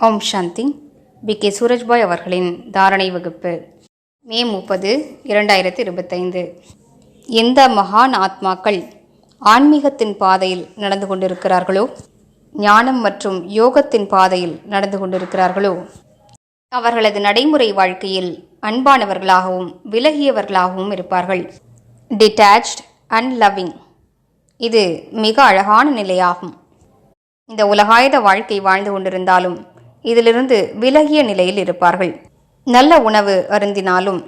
ஓம் சாந்தி B K Surajbhai அவர்களின் தாரணை வகுப்பு மே முப்பது இரண்டாயிரத்தி இருபத்தைந்து. எந்த மகான் ஆத்மாக்கள் ஆன்மீகத்தின் பாதையில் நடந்து கொண்டிருக்கிறார்களோ ஞானம் மற்றும் யோகத்தின் பாதையில் நடந்து கொண்டிருக்கிறார்களோ அவர்களது நடைமுறை வாழ்க்கையில் அன்பானவர்களாகவும் விலகியவர்களாகவும் இருப்பார்கள். டிட்டாச்ட் அண்ட் லவ்விங் இது மிக அழகான நிலையாகும். இந்த உலகாயுத வாழ்க்கை வாழ்ந்து கொண்டிருந்தாலும் இதிலிருந்து விலகிய நிலையில் இருப்பார்கள். நல்ல உணவு அருந்தினாலும்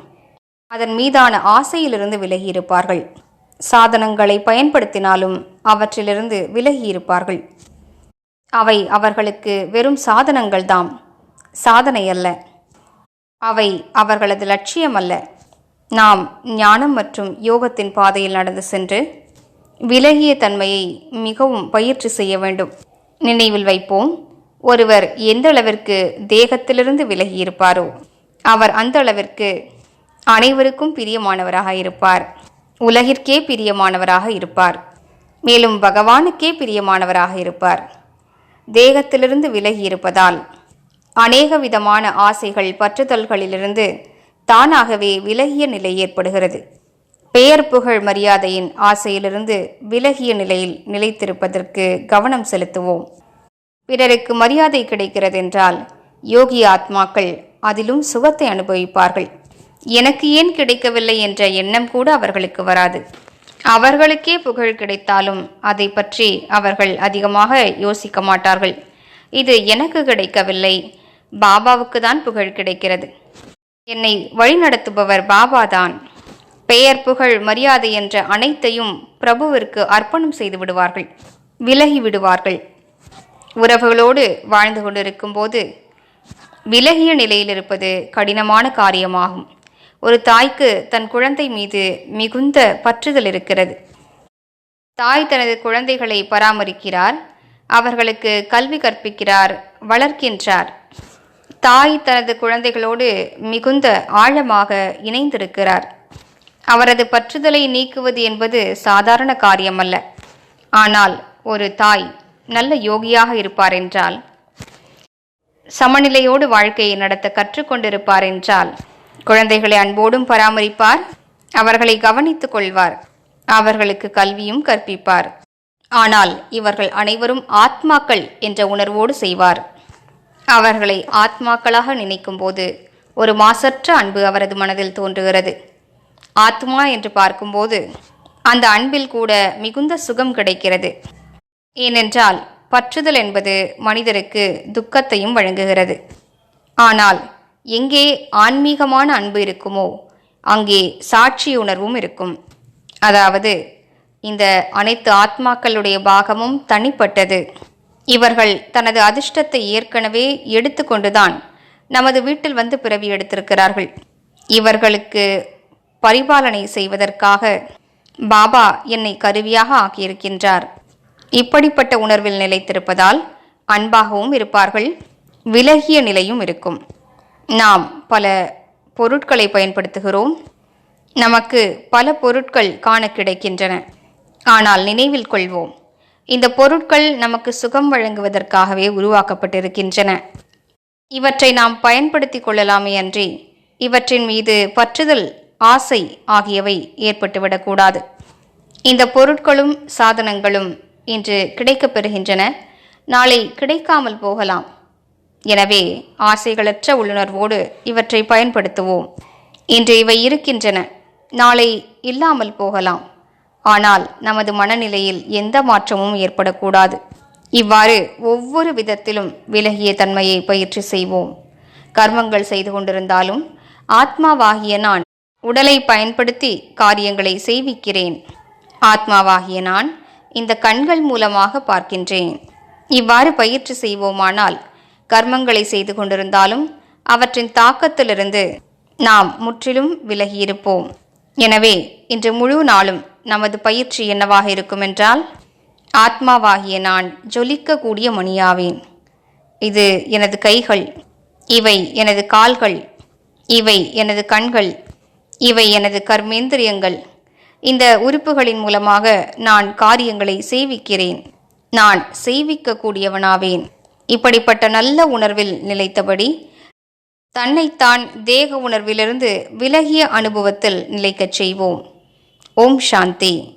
அதன் மீதான ஆசையிலிருந்து விலகி இருப்பார்கள் சாதனங்களை பயன்படுத்தினாலும் அவற்றிலிருந்து விலகி இருப்பார்கள் அவை அவர்களுக்கு வெறும் சாதனங்கள்தாம். சாதனை அல்ல. அவை அவர்களது லட்சியம் அல்ல நாம் ஞானம் மற்றும் யோகத்தின் பாதையில் நடந்து சென்று விலகிய தன்மையை மிகவும் பயிற்சி செய்ய வேண்டும். நினைவில் வைப்போம். ஒருவர் எந்த அளவிற்கு தேகத்திலிருந்து விலகி இருப்பாரோ அவர் அந்த அளவிற்கு அனைவருக்கும் பிரியமானவராக இருப்பார். உலகிற்கே பிரியமானவராக இருப்பார். மேலும் பகவானுக்கே பிரியமானவராக இருப்பார். தேகத்திலிருந்து விலகி இருப்பதால் அநேக விதமான ஆசைகள் பற்றுதல்களிலிருந்து தானாகவே விலகிய நிலை ஏற்படுகிறது. பெயர் புகழ் மரியாதையின் ஆசையிலிருந்து விலகிய நிலையில் நிலைத்திருப்பதற்கு கவனம் செலுத்துவோம். பிறருக்கு மரியாதை கிடைக்கிறதென்றால் யோகி ஆத்மாக்கள் அதிலும் சுகத்தை அனுபவிப்பார்கள். எனக்கு ஏன் கிடைக்கவில்லை என்ற எண்ணம் கூட அவர்களுக்கு வராது. அவர்களுக்கே புகழ் கிடைத்தாலும் அதை பற்றி அவர்கள் அதிகமாக யோசிக்க மாட்டார்கள். இது எனக்கு கிடைக்கவில்லை பாபாவுக்கு தான் புகழ் கிடைக்கிறது. என்னை வழிநடத்துபவர் பாபாதான் பெயர் புகழ் மரியாதை என்ற அனைத்தையும் பிரபுவிற்கு அர்ப்பணம் செய்து விடுவார்கள் விலகி விடுவார்கள். உறவுகளோடு வாழ்ந்து கொண்டிருக்கும் போது விலகிய நிலையில் இருப்பது கடினமான காரியமாகும். ஒரு தாய்க்கு தன் குழந்தை மீது மிகுந்த பற்றுதல் இருக்கிறது. தாய் தனது குழந்தைகளை பராமரிக்கிறார் அவர்களுக்கு கல்வி கற்பிக்கிறார் வளர்க்கின்றார். தாய் தனது குழந்தைகளோடு மிகுந்த ஆழமாக இணைந்திருக்கிறார். அவரது பற்றுதலை நீக்குவது என்பது சாதாரண காரியமல்ல. ஆனால் ஒரு தாய் நல்ல யோகியாக இருப்பார் என்றால் சமநிலையோடு வாழ்க்கையை நடத்த கற்றுக்கொண்டிருப்பார் என்றால் குழந்தைகளை அன்போடும் பராமரிப்பார் அவர்களை கவனித்துக் கொள்வார் அவர்களுக்கு கல்வியும் கற்பிப்பார். ஆனால் இவர்கள் அனைவரும் ஆத்மாக்கள் என்ற உணர்வோடு செய்வார். அவர்களை ஆத்மாக்களாக நினைக்கும்போது ஒரு மாசற்ற அன்பு அவரது மனதில் தோன்றுகிறது. ஆத்மா என்று பார்க்கும்போது அந்த அன்பில் கூட மிகுந்த சுகம் கிடைக்கிறது. ஏனென்றால் பற்றுதல் என்பது மனிதருக்கு துக்கத்தையும் வழங்குகிறது. ஆனால் எங்கே ஆன்மீகமான அன்பு இருக்குமோ அங்கே சாட்சி உணர்வும் இருக்கும். அதாவது இந்த அனைத்து ஆத்மாக்களுடைய பாகமும் தனிப்பட்டது. இவர்கள் தனது அதிர்ஷ்டத்தை ஏற்கனவே எடுத்துக்கொண்டுதான் நமது வீட்டில் வந்து பிறவி எடுத்திருக்கிறார்கள். இவர்களுக்கு பரிபாலனை செய்வதற்காக பாபா என்னை கருவியாக ஆக்கியிருக்கின்றார். இப்படிப்பட்ட உணர்வில் நிலைத்திருப்பதால் அன்பாகவும் இருப்பார்கள் விலகிய நிலையும் இருக்கும். நாம் பல பொருட்களை பயன்படுத்துகிறோம். நமக்கு பல பொருட்கள் காண கிடைக்கின்றன. ஆனால் நினைவில் கொள்வோம் இந்த பொருட்கள் நமக்கு சுகம் வழங்குவதற்காகவே உருவாக்கப்பட்டிருக்கின்றன. இவற்றை நாம் பயன்படுத்தி கொள்ளலாமே அன்றி இவற்றின் மீது பற்றுதல் ஆசை ஆகியவை ஏற்பட்டுவிடக்கூடாது. இந்த பொருட்களும் சாதனங்களும் இன்று கிடைக்கப் பெறுகின்றன நாளை கிடைக்காமல் போகலாம். எனவே ஆசைகளற்ற உள்ளுணர்வோடு இவற்றை பயன்படுத்துவோம். இன்று இவை இருக்கின்றன. நாளை இல்லாமல் போகலாம். ஆனால் நமது மனநிலையில் எந்த மாற்றமும் ஏற்படக்கூடாது. இவ்வாறு ஒவ்வொரு விதத்திலும் விலகிய தன்மையை பயிற்சி செய்வோம். கர்மங்கள் செய்து கொண்டிருந்தாலும் ஆத்மாவாகிய நான் உடலை பயன்படுத்தி காரியங்களை செய்விக்கிறேன். ஆத்மாவாகிய நான் இந்த கண்கள் மூலமாக பார்க்கின்றேன். இவ்வாறு பயிற்சி செய்வோமானால் கர்மங்களை செய்து கொண்டிருந்தாலும் அவற்றின் தாக்கத்திலிருந்து நாம் முற்றிலும் விலகியிருப்போம். எனவே இன்று முழு நாளும் நமது பயிற்சி என்னவாக இருக்குமென்றால் ஆத்மாவாகிய நான் ஜொலிக்கக்கூடிய மணியாவேன். இது எனது கைகள் இவை எனது கால்கள் இவை எனது கண்கள் இவை எனது கர்மேந்திரியங்கள். இந்த உறுப்புகளின் மூலமாக நான் காரியங்களை செய்விக்கிறேன் நான் செய்விக்கக்கூடியவனாவேன் இப்படிப்பட்ட நல்ல உணர்வில் நிலைத்தபடி தன்னைத்தான் தேக உணர்விலிருந்து விலகிய அனுபவத்தில் நிலைக்கச் செய்வோம். ஓம் சாந்தி.